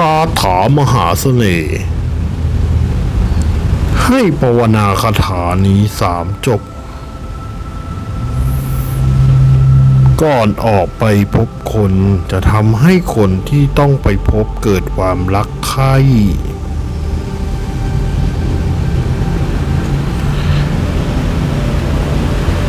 คาถามหาเสน่ห์ให้ภาวนาคาถานี้สามจบ ก่อนออกไปพบคนจะทำให้คนที่ต้องไปพบเกิดความรักใคร่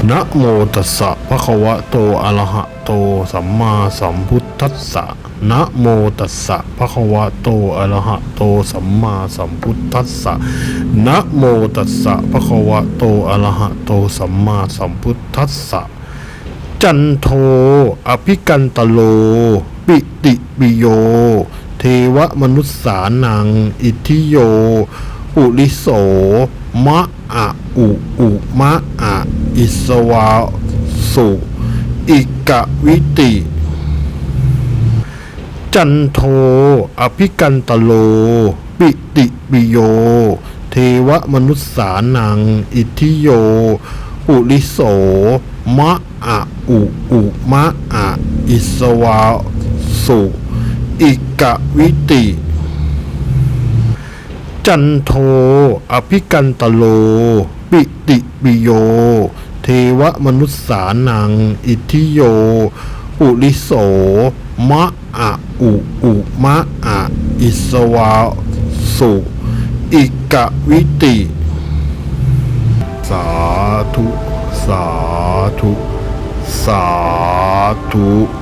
นะโมตัสสะภะคะวะโตอะระหะโตสัมมาสัมพุทธัสสะนะโมตัสสะภะคะวะโตอะระหะโตสัมมาสัมพุทธัสสะนะโมตัสสะภะคะวะโตอะระหะโตสัมมาสัมพุทธัสสะจันโทอภิกันตโล ปิติปิโย เทวมนุษสานัง อิทิโย ปุริโส มะอะอุอุมะอะอิสวาสุอิกะวิติ จันโท อภิกันตโล ปิติปิโย เทวมนุษสานัง อิทิโย ปุริโส มะอะอุอุมะอะอิสวาสุอิกะวิติ จันโท อภิกันตโล ปิติปิโย เทวมนุษสานัง อิทิโย ปุริโส มะอะอุอุมะอะอิสวาสุ อิกะวิติ สาธุ สาธุ สาธุ